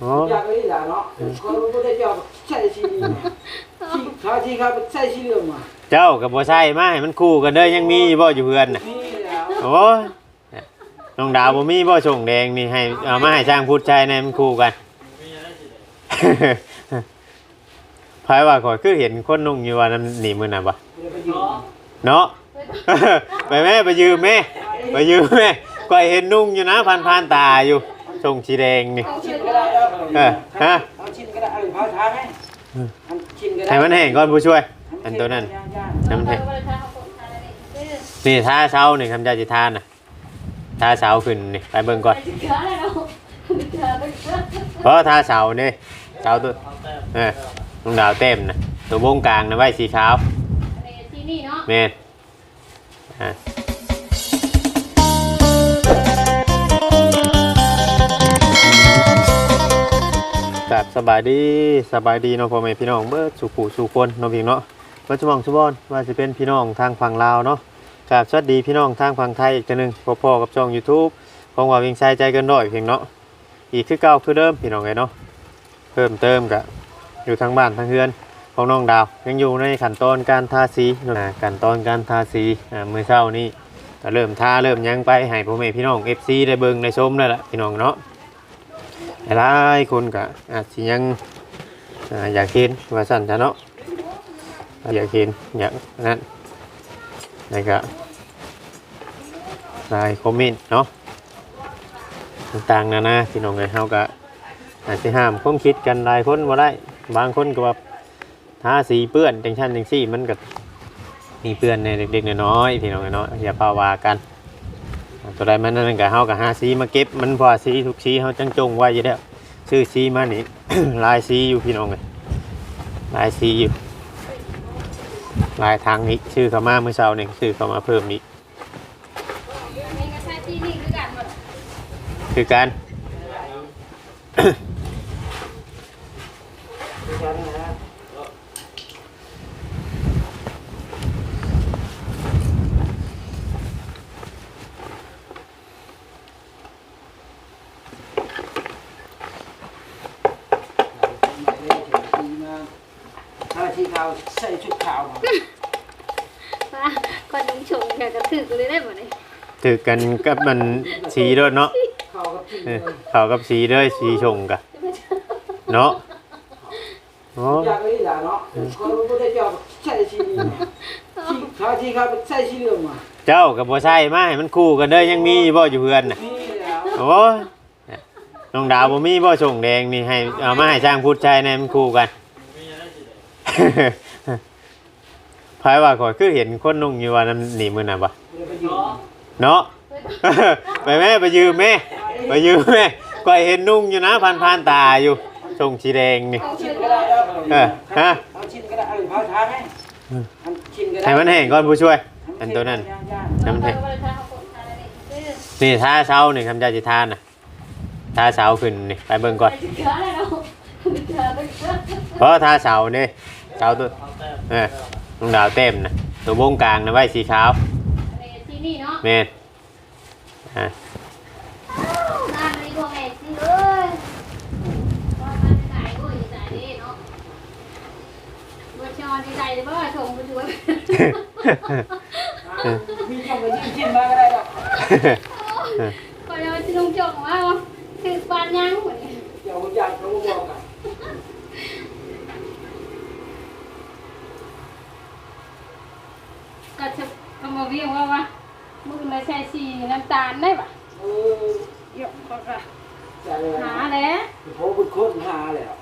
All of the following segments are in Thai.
โอ้อยากไปนี่แหละเนาะคนบ่ได้เจ้าใส่สีนี่ที่ขาที่ครับใส่สีเหลืองมาเจ้ากับบ่ใช่มาให้มันคู่กันเด้อยังมีอยู่บ่อยู่เพื่อนน่ะนี่แล้วโอ้ยน้องดาวบ่มีบ่ส่งแดงนี่ให้เอามาให้ช่างพูดใช้ในมันคู่กัน พายว่าข่อยคือเห็นคนนุ่งอยู่ว่านั้นหนีมื้อน่ะบ่เดี๋ยวไปยืนเนาะ ไปแม่ไปยืมแม่ไปยืมแม่ก็เห็นนุ่งอยู่นะพันพันๆตาอยู่ ทรงสีแดงนี่ชิมก็ได้แล้วเออฮะเอาชิมก็ได้เอาพาทางให้ชิมก็ได้ให้มันแห้งก่อนผู้ช่วย อันตัวนั้นน้ำแห้งนี่ท่าเช้านี่คำจาจิทานน่ะท่าเช้าขึ้นนี่ไปเบิ่งก่อนเพราะท่าเช้านี่เช้าตัวเออลุงดาวเต็มนะตัววงกลางนะไว้สีขาวที่นี่เนาะแม่นอะ กับสบายดีสบายดีเนาะพ่อแม่พี่น้องเบิดสุขุสุคนเนาะพี่เนาะเบิดสมองสุบอนว่าจะเป็นพี่น้องทางฝั่งลาวเนาะกับสวัสดีพี่น้องทางฝั่งไทยอีกตัวหนึงพ่อๆกับช่อง YouTube ของว่าวิ่งใส่ใจกันด้อยเพียงเนาะอีกคือเก่าคือเดิมพี่น้องไงเนาะเพิ่มเติมกับอยู่ทางบ้านทางเฮือนของน้องดาว ยังอยู่ในขั้นตอนการทาสีนะขั้นตอนการทาสีอ่ามือเช้านี้ก็เริ่มทาเริ่มยังไปให้พ่อแม่พี่น้อง FC ได้เบิ่งได้ชมนั่นแหละพี่น้องเนาะ หลายคนก็อาจสิยังอยากเห็นว่าสั่นจ้ะเนาะอยากเห็นอยากนั้นแล้วก็หลายคอมเมนต์เนาะต่างๆนานาพี่น้องเลยเฮาก็อาจสิห้ามความคิดกันหลายคนบ่ได้บางคนก็ว่าถ้าสีเปื้อนจังชั้นจังซี่มันก็มีเปื้อนในเด็กๆน้อยๆพี่น้องน้อยๆอย่าพาวากัน ตัวใดมันนั่นก็เฮากับหาสีมาเก็บมันพอสีทุกสีเฮาจังจงไว้อยู่แล้วซื้อสีมานี่ ลายสีอยู่พี่น้องเลยลายสีอยู่ลายทางนี้ชื่อเขามาเมื่อเช้านี่ชื่อเขามาเพิ่มนี้คือการ ฉันนะถ้าสีขาวใส่ชุดขาวมา ป้าคนนุ่งชง กับกระถือกูเลยได้หมดเลยถือกันกับมันสีด้วยเนาะเข้ากับที่เออเขากับสีด้วยสีชงกันเนาะโอ้อยากไปนี่แหละเนาะคนบ่ได้เจ้าใส่สีนี่ที่ขาที่ครับใส่สีเหลืองมาเจ้ากับบ่ใช่มาให้มันคู่กันเด้อยังมีบ่อยู่เพื่อนน่ะนี่แล้วโอ้ยน้องดาวบ่มีบ่ส่งแดงนี่ให้เอามาให้ช่างพูดใช้ในมันคู่กัน พายว่าข่อยคือเห็นคนนุ่งอยู่ว่านั้นหนีมื้อน่ะบ่เดี๋ยวไปยืนเนาะ ไปแม่ไปยืมแม่ ไปยืมแม่ก็เห็นนุ่งอยู่นะพันพันๆตาอยู่ทรงสีแดงนี่เอาชิมก็ได้แล้วเออฮะเอาชิมก็ได้เอาพาทางให้อันชิมก็ได้ให้มันแห้งก่อนผู้ช่วย อันตัวนั้นน้ำน้ำเพเพชชรรนี่ท่าเช้านี่คำจาจิทานน่ะท่าเช้าขึ้นนี่ไปเบิ่งก่อนเพราะท่าเช้านี่เช้าตัวเออ ลุงดาวเต็มนะตัววงกลางนะไว้สีขาวที่นี่เนาะเมนอะน้ำนี่พวกแม่สิเอ้ยว่ามันใจโอ้ยใจเด้เนาะบ่ชอนใจเลยบ่ชงบ่ช่วยมีช่องไปยืนชิมมาก็ได้หรอกก็เลยว่าสิลุงจงว่าคือปานยังหมดนี่เดี๋ยวผมอยากรู้บอกกัน ก็จะก็มา เรียกว่าว่ามึงเลยใช้สีน้ำตาลได้ปะเออเยอะก็กะเลยหาแล้วผมเป็นคนหาแล้ว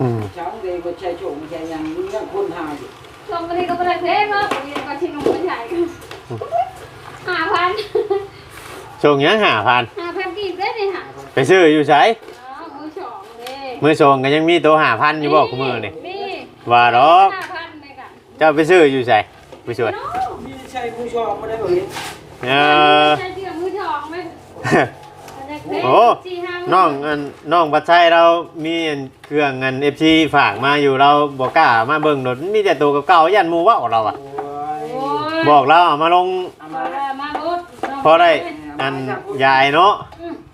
อืมช้างเดก็ใช้โชคไม่ใช่ยังมีเรื่องคนหาอยู่ชมกันนี่ก็ไม่ได้เพลงเนาะเรียนก็ชินุ่มไม่ใช่หาพันชงยังหาพันหาพันกีบได้เลยหาไปซื้ออยู่ใช้อ๋อมือสองเลยมือชงก็ยังมีตัวหาพันอยู่บอกคุณมือนี่ว่าห้าพันในกันเจ้าไปซื้ออยู่ใช้ ผู้ช่วยน้องมีใช่ผู้ชอบไม่ได้บอกเห็นเออใช้เสื้อมือสองไหมโอ้น้องอันน้องปัดชัยเรามีอันเครื่องเงินเอฟซีฝากมาอยู่เราบอกกล้ามาเบิ่งรถมีแต่ตัวเก่าๆยันหมูเว่าเราอะโอ้โอ้ยยบอกเราเอามาลงเอามามามาลดพอได้อันยายเนาะ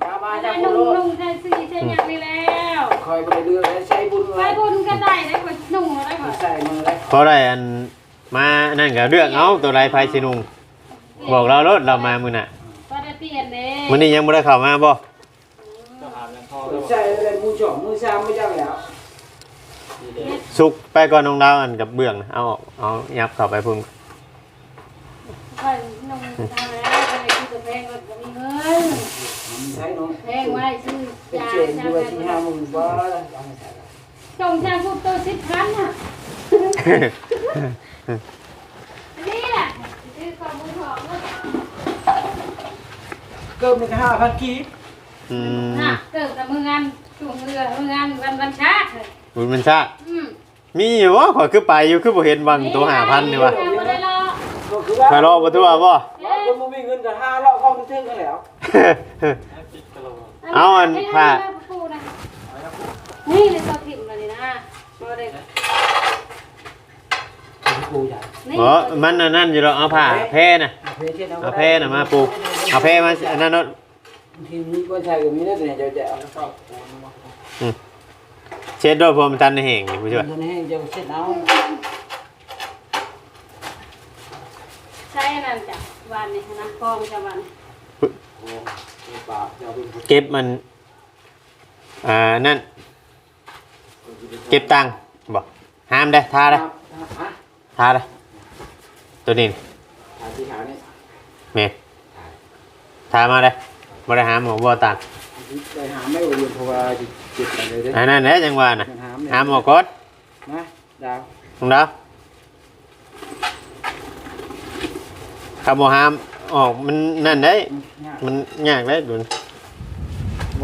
เอามามาจากนุ่ผู้งรู้นุ่งใช้สีใช้ยังนี่แล้วคอยบ่ได้เลือกใช้บุญไปไว้บุญก็ได้ได้คนนุ่งได้คนใส่มือเลยเพราะได้อัน มานั่นก็เรื่องเอาตัวไรไฟสินุงบอกเรารถเรามามื้อน่ะก็ได้เปลี่ยนเด้มื้อนี้ยังบ่ได้เข้ามาบ่ใส่อะไรมือสองมือสามไม่ได้แล้วสุกไปก่อนน้องดาวอันกับเบื้องนะเอาออกเอายับเข้าไปพุ่นก็นุ่งทำแล้วก็เลยซื้อกาแฟก็บ่มีเงินใช้น้องแพงไว้ซื้อเป็นยาเจนด้วยที่ห้ามือบ้าจงจ้างพวกตัวสิบพันอะอั นนี้แหละซื้อของมือของเนาะเกินเป็นห้าพันกีอืมน่ะเกิดกับมืองานช่วงเรือมืองานวันวันชาติบุญมันชาติอืมมีอยู่วะขอยคือไปอยู่คือบ่เห็นบังตัวหาพันนี่วะยังบ่ได้รอก็คือว่าไปรอบ่ทั่วบ่คนบ่มีเงินกับห้ารอบเข้าไปเท่งกันแล้วเอาอันผ้านี่เลยตัวถิ่มเลยนะบ่ได้ กูอยากนี่บ่มันอันนั่นอยู่ดอกเอาผ้าแพร่น่ะเพชรเอาแพร่น่ะมาปลูกเอาแพร่มาอันนั้นเนาะทีนี้ก็ใช่ก็มีนะแต่เนี่ยจะจะเอาชอบเช็ดด้วยพรมจันทร์ในแห่งนี่ผู้ช่วยตอนนี้จะเช็ดเอาใช่นั่นจ้ะวันนี้นะกองจะวันปากจะเป็นเก็บมันอ่านั่นเก็บตังค์บ่ห้ามได้ทาได้ ฮะ ทาได้ตัวนี้หาที่หานี่แม่ทามาได้บ่ได้หามหมอบ่ตังค์ไปหาไม่โอเรียนเพราะว่าเจ็บไปเลยเด้อันนั้นแหละจังหวะน่ะหามหามหมอก่อนนะดาวน้องดาวครับบ่หามออกมันนั่นได้ มันยากได้ดุน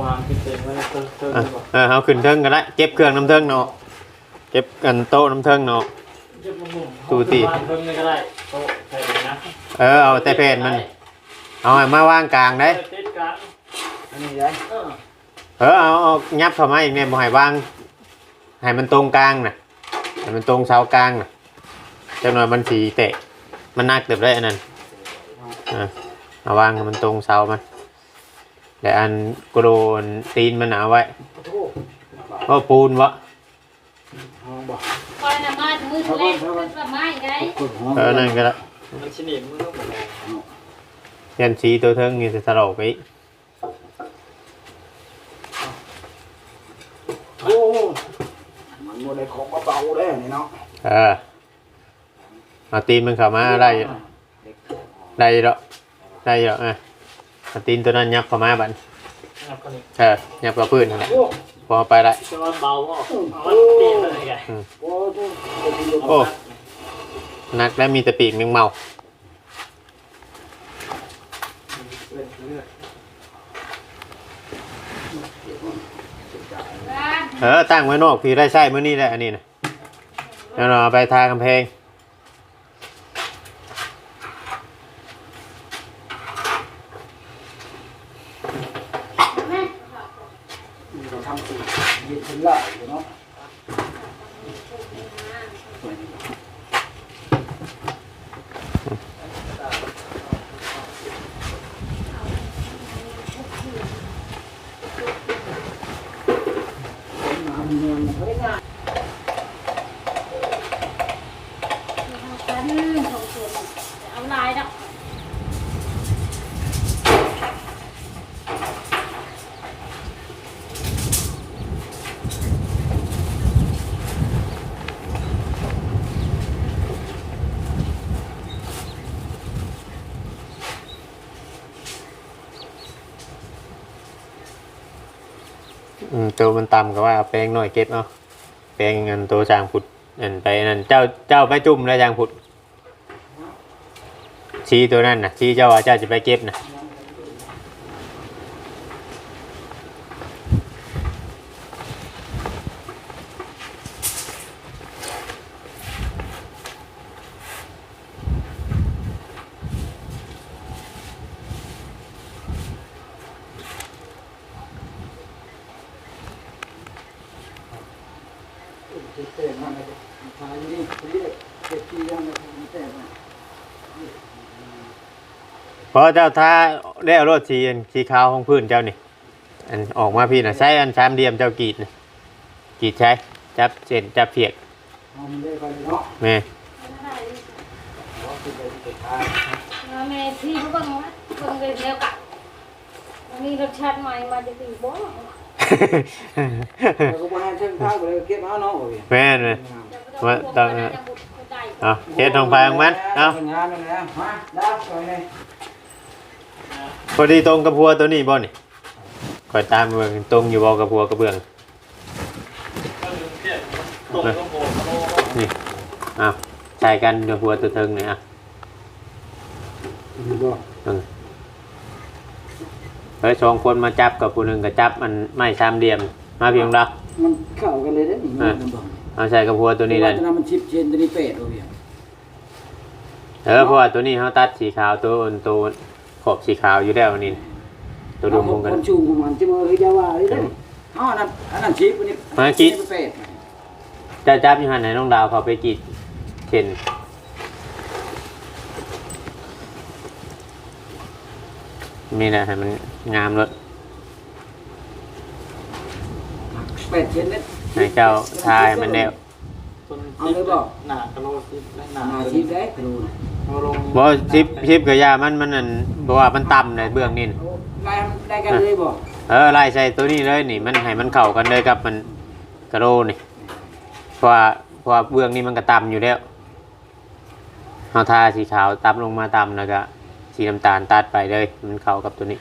วางเป็นเต็มไว้เติมเติมอะเออเอาขึ้นเทิงก็ได้เก็บเครื่องน้ำเทิงเนาะเก็บกันโต๊ะน้ำเทิงเนาะ ตูตีเพิ่มเลยก็ได้โต๊ะใส่เลยนะเออเอาแต่เพนมันเอาให้มาวางกลางได้ติดกันอันนี้ได้เออเออเอาเอายับเข้ามาอีกเนี่ยบ่ให้วางให้มันตรงกลางน่ะให้มันตรงเสากลางน่ะจังหน่อยมันสีเตะ มันนักเติบได้อันนั้นเออเอาวางให้มันตรงเสามันแต่อันกระโดนตีนมันเอาไว้โอ้ก็ปูนวะห้องบ่ คอยนำมาถึงมือแรกเป็นสมัยไงกดห้องเออนั่นก็ได้มันชนิดมือหมดเลยยันสีตัวเทิงนี่จะสลบไปอีกโอ้มันบ่ได้ของเบาๆได้นี่เนาะเออเอาตีนมันเข้ามาได้อยู่ได้อยู่ดอกได้อยู่ดอกอะเอาตีนตัวนั้นยับเข้ามาบัดนะครับคนนี้เออยับกับพื้นนั่นแหละโอ้ พอไปได้ จะว่าเบาก็เอามันเปลี่ยนเลยไงโอ้โหโอ้ นักและมีแต่ปีกแมงเมาบ้านเออตั้งไว้นอกพี่ได้ใช่เมื่อนี้แหละอันนี้นะแล้วเราเอาไปทากำแพง แม่ เราทำสิยืนขึ้นละเนาะ กันของส่วนเอาลายดอก อืม ตัวมันต่ำก็ว่าแปลงหน่อยเก็บเอาแปลงเงินตัวจางผุดนั่นไปนั่นเจ้าเจ้าไปจุ่มแล้วจางผุดชี้ตัวนั่นนะชี้เจ้าว่าเจ้าจะไปเก็บนะ เต้นมาเลยทายนี่นี่เก็บที่ยังไม่เต้มาพราะเจ้าท้าได้เอารถสีอันสีขาวของพื้นเจ้านี่อันออกมาพี่นะใช้อันชามเดียมเจ้ากรีดนะกีดใช้จับเส้นจับเพียกเอามันได้ไปเนาะแม่ที่ทางแม่ที่เขาบังวะบังเร็วกับมีรสชาติใหม่มาจะตีบ้ง แล้วก็มาให้เชิงทางไปเลยเก็บเอาเนาะโอ้ยแม่นเลยเอาเฮ็ดทองไปของมันเอางานนั่นแหละมาดาวไปเลยพอดีตรงกับพัวตัวนี้บ่นี่คอยตามเบิ่งตรงอยู่บ่กับพัวกระเบื้องก็ลืมเพี้ยนตรงก็โผล่โผล่นี่เอาใช้กันกับพัวตัวเทิงนี่อะนี่บ่เออ เฮ้ยสองคนมาจับกับผู้หนึงก็จับมันไม่สามเหลี่ยมมาเพียงดาวมันเข้ากันเลยเด้อนี่มันบ่เอาใช้กับพัวตัวนี้เลยตัวนั้นมันชิปเชนตัวนี้เป็ดโอ้ยเออเพราะว่าตัวนี้เขาตัดสีขาวตัวอ่อนตัวขอบสีขาวอยู่แล้วนี่ตัวรวมกันคนชูของมันจะมาเฮ้ยจะว่าเลยเด้ออ๋อนั่นอันนั้นชิปอันนี้มาคิดเป็ดจะจับอยู่หันไหนน้องดาวเขาไปกรีดเข็น นี่แหละให้มันงามเลยเป็ดเชนนี่ให้เจ้าทายมันแนวต้นเอาเลยบอกหนากระโลสิและหนาหาชิปได้กระดูกเอาลงบอชิปชิปกับยามันมันนั่นบอกว่ามันต่ำในเบื้องนี่น่ะได้ได้กันเลยบ่เออไล่ใส่ตัวนี้เลยนี่ มันให้มันเข้ากันเลยกับมันกระโดนี่เพราะว่าเพราะว่าเบื้องนี้มันก็ต่ำอยู่แล้วเอาทาสีขาวตับลงมาต่ำแล้วก็ สีน้ำตาลตัดไปเลย มันเข้ากับตัวนี้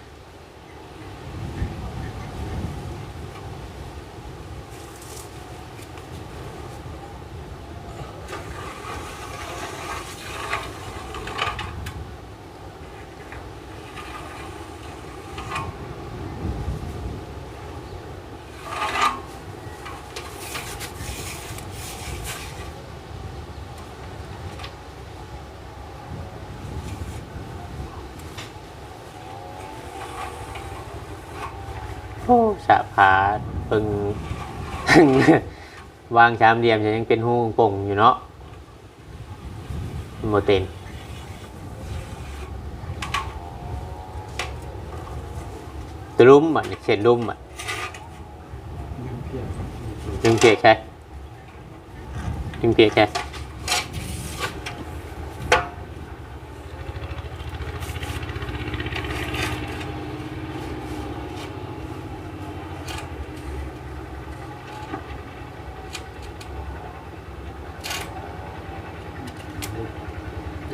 โอ้สะพานเพิ่งวางชามเดียมจะยังเป็นหูป่งอยู่เนาะโมเต็นตวรุมอะนี่เส้นรุมอะดึงเปียกแค่ดึงเปียกแค่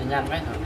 ญญาณไหมครับ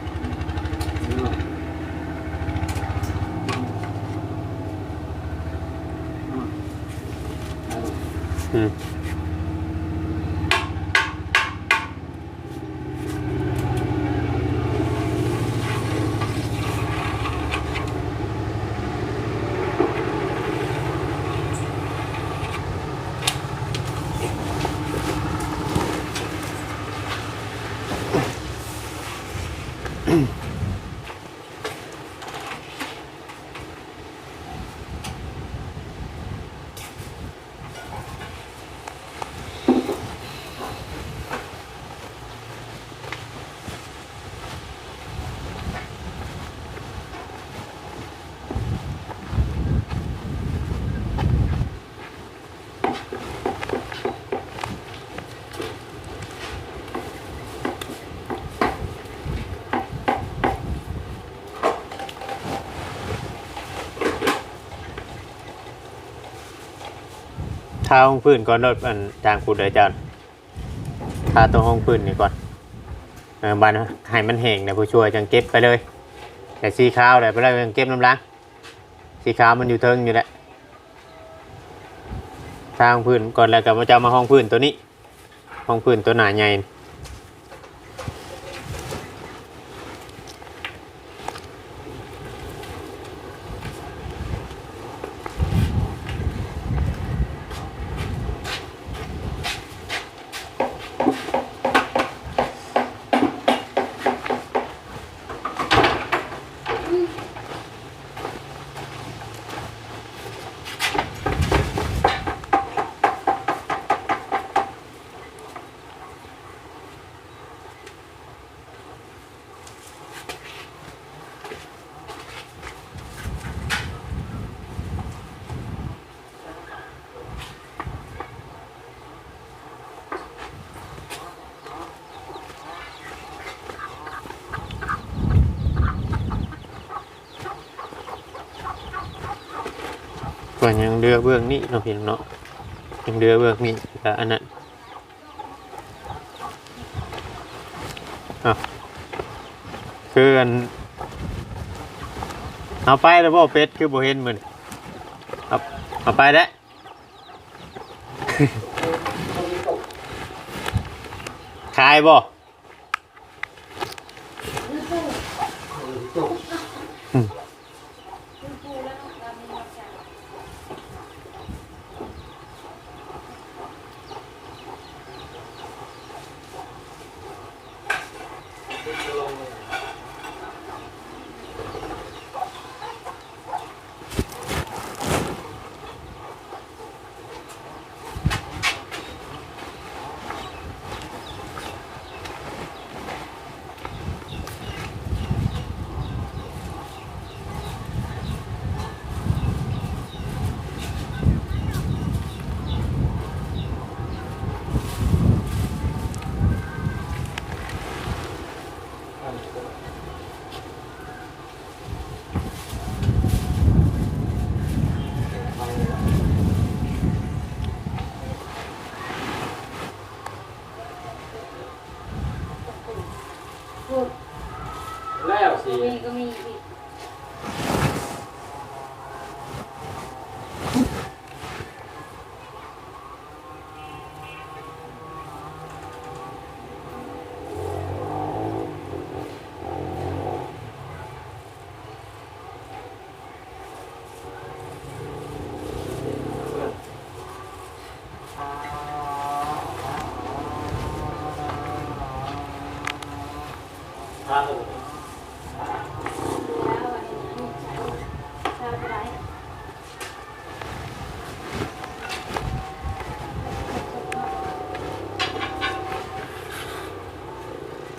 าห้องพื้นก่อนรถอันจางคูดเลยจานทาตรงห้องพื้นนี่ก่อนเออบันให้มันแห้งนะผู้ช่วยจังเก็บไปเลย แต่สีขาวเลยไปเลยจังเก็บน้ำล้างสีขาวมันอยู่เทิงอยู่แหละทาห้องพื้นก่อนแล้วก็มาจะมาห้องพื้นตัวนี้ ห้องพื้นตัวหนาใหญ่ ก่อนยังเรือเบื้องนี้เนาะพี่น้องเนาะยังเรือเบื้องนี้แต่อันนั้นอ้าคืออันเอาไปแล้วบ่เป็ดคือบ่เห็นมันเอาเอาไปแล้วขายบ่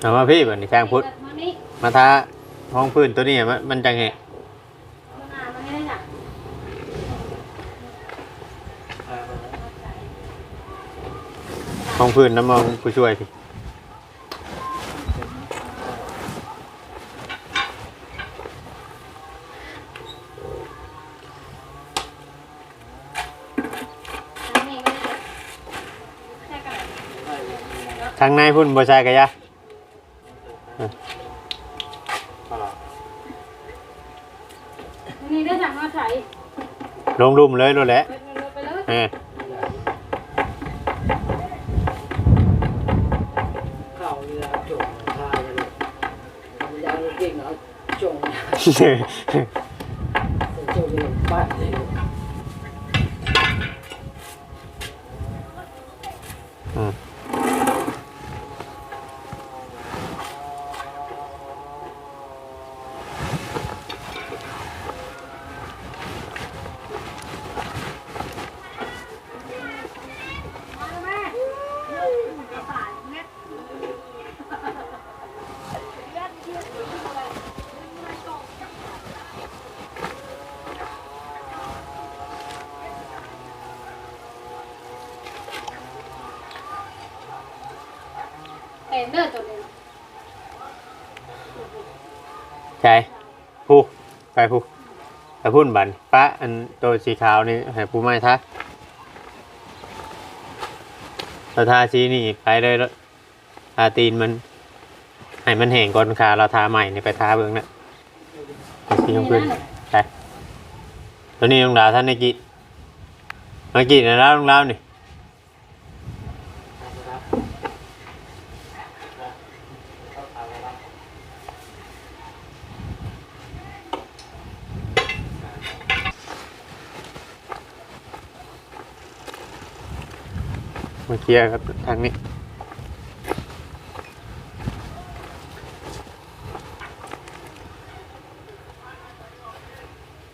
เอามาพี่บัดนี้ช่างพุทธมานี่มาทาห้องพื้นตัวนี้มันมันจังไงมาหามาให้ได้จ้ะห้องพื้นน้ำมองผู้ช่วยพี่อันนี้ไม่ได้แค่กันทางในพุ่นบ่ใช่กะยะ นนี้ได้จากมาใส่ลงรุมเลยโลดแหละไปเลยไปเลยเออเข่าเรือจงพาเลยยาวเก่งเอาจงจงเลยบ้นเลย เอ็นเดอร์ตัวนึงใช่ผู้ไปผู้ไปพุ่นบันป้าอันตัวสีขาวนี่ให้ผู้ไม่ทาเราทาสีนี่ไปเลยแล้วทาตีนมัน ให้มันแห้งก่อนขาเราทาใหม่นี่ไปทาเบื้องน่ะเอาสีของพื้นไปตัวนี้ลงดาวท่านในกิมากินะแล้วลงดาวนี่ มาเคลียร์ครับทางนี้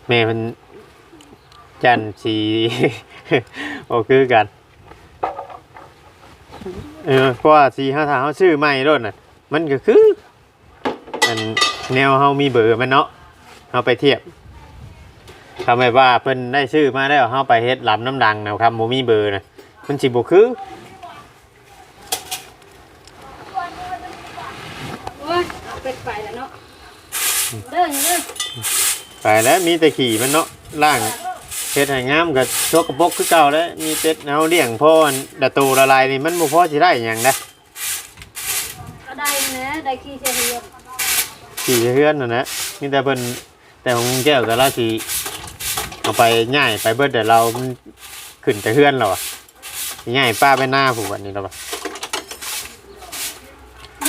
แม่มันจันสีโอคือกัน เออเพราะว่าสีห้าทางเขาชื่อใหม่รถน่ะ มันก็คืออันแนวเฮามีเบอร์มันเนาะเฮาไปเทียบทำไมว่าเพิ่นได้ชื่อมาแล้วเฮาไปเฮ็ดลำน้ำดังนะครับโมมีเบอร์นะมันสิบ่คือ โอ้ยเอาเป็ดไปแล้วเนาะเด้อเด้อ ไปแล้วมีแต่ขี่มันเนาะล่างเฮ็ดให้งามกับชกกระปรกคือเก่าแล้วมีเป็ดเอาเลี้ยงพ่ออันดะตูละลายนี่มันบ่พอสิได้หยังนะก็ได้นะได้ขี้เสียเรียบขี่เฮือนนั่นนะมีแต่เพิ่นแต่ของแก้วก็ราสิเอาไปง่ายไปเบิดแต่เรามันขึ้นแต่เฮือนเราอะง่ายป้าไปหน้าผู้วันนี้แล้วป่ะ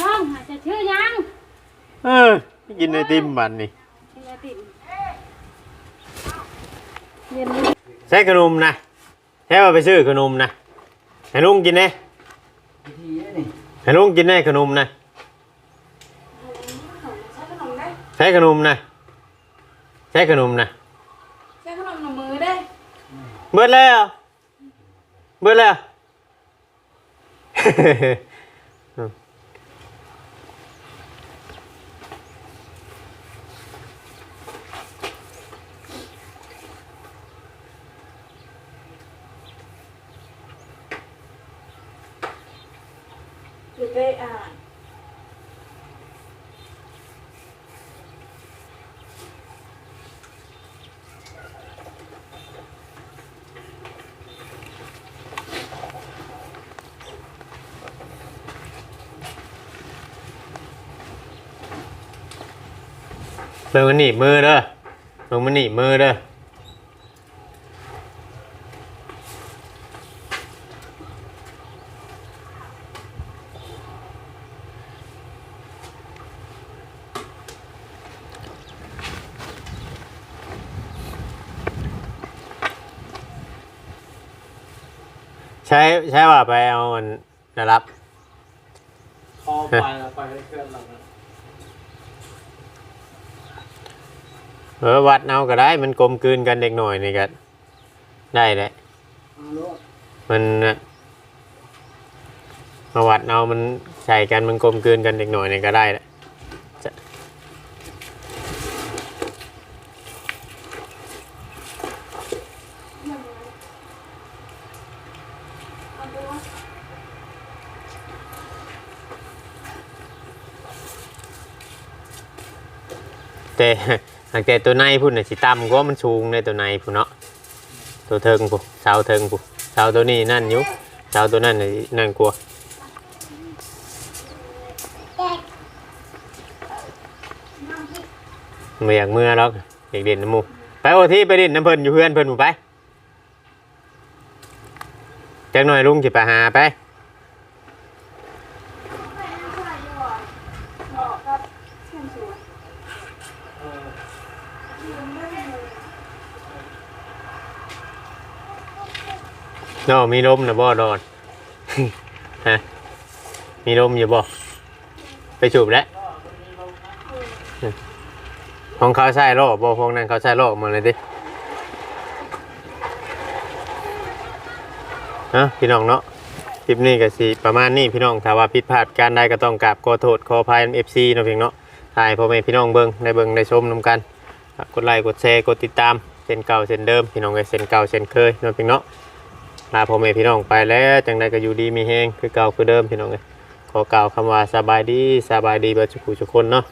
น้องหาจะชื่อยังเออกินไอติมบันนี่ ชื่อติ่ม เย็นนี้ใช้ขนมนะแค่ว่าไปซื้อขนมนะให้ลุงกินแน่วิธีนี่ให้ลุงกินแน่ขนมนะใช้ขนมนะใช้ขนมนะใช้ขนมหนมือได้เบิดแล้วเบิดแล้ว ไปอ่านเบิ่งมันหนีบมือเด้อเบิ่งมันหนีบมือเด้อ ใช้ใช้ว่าไปเอามันนะรับคอไปแล้วไปให้เพื่อนเรานะเออวัดเอาก็ได้ มันกลมกลืนกันเด็กหน่อยนี่ก็ได้แหละเอาโลดมันน่ะมาวัดเอามันใส่กันมันกลมกลืนกันเด็กหน่อยนี่ก็ได้แหละจะ แต่หากแต่ตัวในพุ่นน่ะสิต่ำกว่ามันสูงในตัวในพุ่นเนาะตัวเทิงพุ่นเสาเทิงพุ่นเสาตัวนี้นั่นอยู่เสาตัวนั้นน่ะนั่นกลัวไม่อยากเมื่อหรอกอยากเด่นน้ำมูไปโอที่ไปเด่นน้ำเพิ่นอยู่เพื่อนเพิ่นหมูไปจักหน่อยลุงสิไปหาไป น่มีลมนะบ่ดอนฮะมีลมอยู่บ่ไปสูบแล้วของเขาใส่โลบ่พวกนั้นเขาใส่โลกมาเลยดิฮะพี่น้องเนาะคลิปนี้ก็สิประมาณนี้พี่น้องถ้าว่าผิดพลาดการใดก็ต้องกราบขอโทษขออภัย FC เนาะเพียงเนาะถ่ายพ่อแม่พี่น้องเบิ่งได้เบิ่งได้ชมนํกัน กดไลค์กดแชร์กดติดตามเช่นเก่าเช่นเดิมพี่น้องก็เช่นเก่าเช่นเคยเนาะเพียงเนาะ ลาพ่อแม่พี่น้องไปแล้วจังใดก็อยู่ดีมีแฮงคือเก่าคือเดิมพี่น้องเลยขอกล่าวคำว่าสบายดีสบายดีบิดทุกุจุคนเนาะ